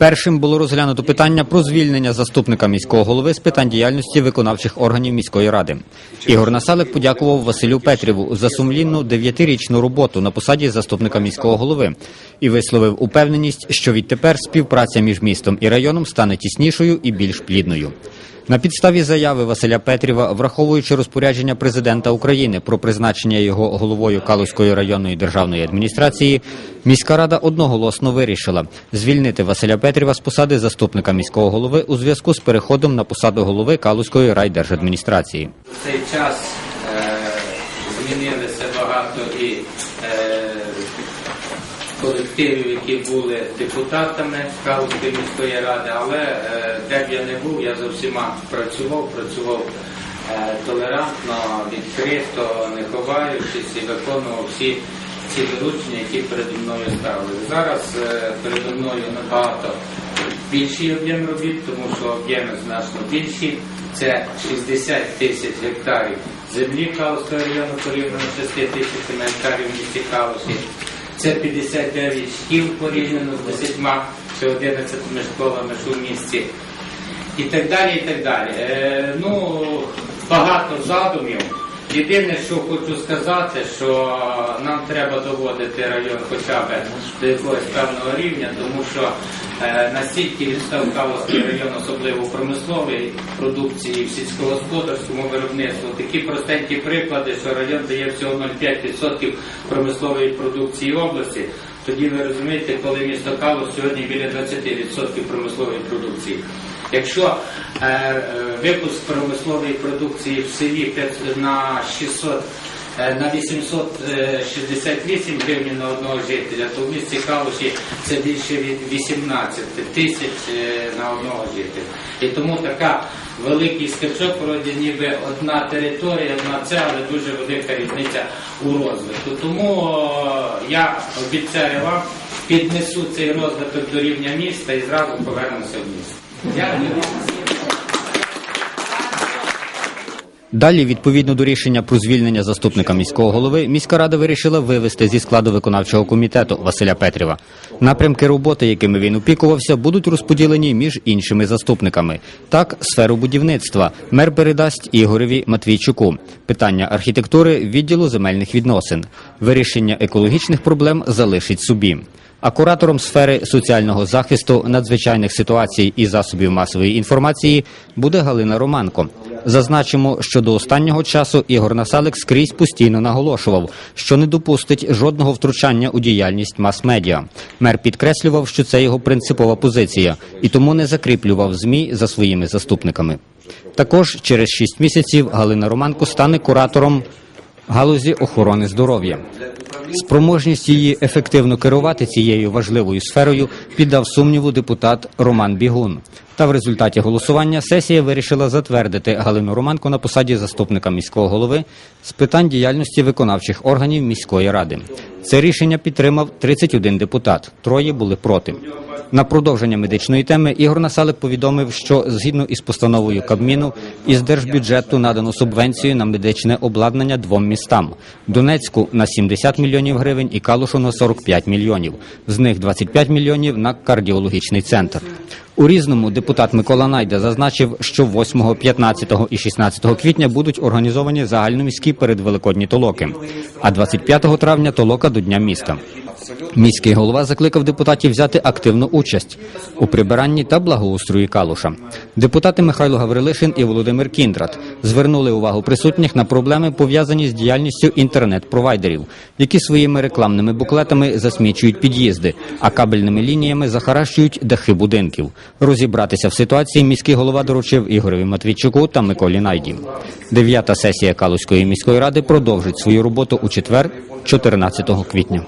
Першим було розглянуто питання про звільнення заступника міського голови з питань діяльності виконавчих органів міської ради. Ігор Насалик подякував Василю Петріву за сумлінну дев'ятирічну роботу на посаді заступника міського голови і висловив упевненість, що відтепер співпраця між містом і районом стане тіснішою і більш плідною. На підставі заяви Василя Петріва, враховуючи розпорядження президента України про призначення його головою Калузької районної державної адміністрації, міська рада одноголосно вирішила звільнити Василя Петріва з посади заступника міського голови у зв'язку з переходом на посаду голови Калузької райдержадміністрації. В цей час е, змінилося багато і е, колективів, які були депутатами Калузької міської ради, але е, де б я не був, я за всіма працював, працював е, толерантно, відкрито, не ховаючись і виконував всі ці доручення, які передо мною ставили. Зараз е, передо мною набагато більший об'єм робіт, тому що об'єми значно більші. Це 60 тисяч гектарів землі Калузького району порівняно з 6 тисячами гектарів в місті Калуші. Це 59 шкіл порівняно з 10 чи 11 школами що в місті. І так далі, і так далі. Е, ну, багато задумів. Єдине, що хочу сказати, що нам треба доводити район хоча б до якогось певного рівня, тому що е, настільки він став Калузький район, особливо в промисловій продукції, в сільськогосподарському виробництву. Такі простенькі приклади, що район дає всього 0,5% промислової продукції області. Тоді ви розумієте, коли місто Калуш сьогодні біля 20% промислової продукції. Якщо е, е, випуск промислової продукції в селі 5 на 600 е, на 868 гривень на одного жителя, то в місті Калуші це більше від 18 тисяч е, на одного жителя. І тому така великий скачок, вроді ніби одна територія, одна це, але дуже велика різниця у розвитку. Тому о, я обіцяю вам, піднесу цей розвиток до рівня міста і зразу повернемося в місто. Далі, відповідно до рішення про звільнення заступника міського голови, міська рада вирішила вивести зі складу виконавчого комітету Василя Петріва. Напрямки роботи, якими він опікувався, будуть розподілені між іншими заступниками. Так, сферу будівництва мер передасть Ігореві Матвійчуку, питання архітектури відділу земельних відносин, вирішення екологічних проблем залишить собі. А куратором сфери соціального захисту, надзвичайних ситуацій і засобів масової інформації буде Галина Романко. Зазначимо, що до останнього часу Ігор Насалик скрізь постійно наголошував, що не допустить жодного втручання у діяльність мас-медіа. Мер підкреслював, що це його принципова позиція, і тому не закріплював змі за своїми заступниками. Також через шість місяців Галина Романко стане куратором галузі охорони здоров'я. Спроможність її ефективно керувати цією важливою сферою піддав сумніву депутат Роман Бігун. Та в результаті голосування сесія вирішила затвердити Галину Романко на посаді заступника міського голови з питань діяльності виконавчих органів міської ради. Це рішення підтримав 31 депутат. Троє були проти. На продовження медичної теми Ігор Насалик повідомив, що згідно із постановою Кабміну із держбюджету надано субвенцію на медичне обладнання двом містам: Донецьку на 70 мільйонів гривень і Калушу на 45 мільйонів. З них 25 мільйонів на кардіологічний центр. У різному депутат Микола Найда зазначив, що 8, 15 і 16 квітня будуть організовані загальноміські передвеликодні толоки, а 25 травня толока до Дня міста. Міський голова закликав депутатів взяти активну участь у прибиранні та благоустрої Калуша. Депутати Михайло Гаврилишин і Володимир Кіндрат звернули увагу присутніх на проблеми, пов'язані з діяльністю інтернет-провайдерів, які своїми рекламними буклетами засмічують під'їзди, а кабельними лініями захаращують дахи будинків. Розібратися в ситуації міський голова доручив Ігореві Матвійчуку та Миколі Найді. Дев'ята сесія Калузької міської ради продовжить свою роботу у четвер, 14 квітня.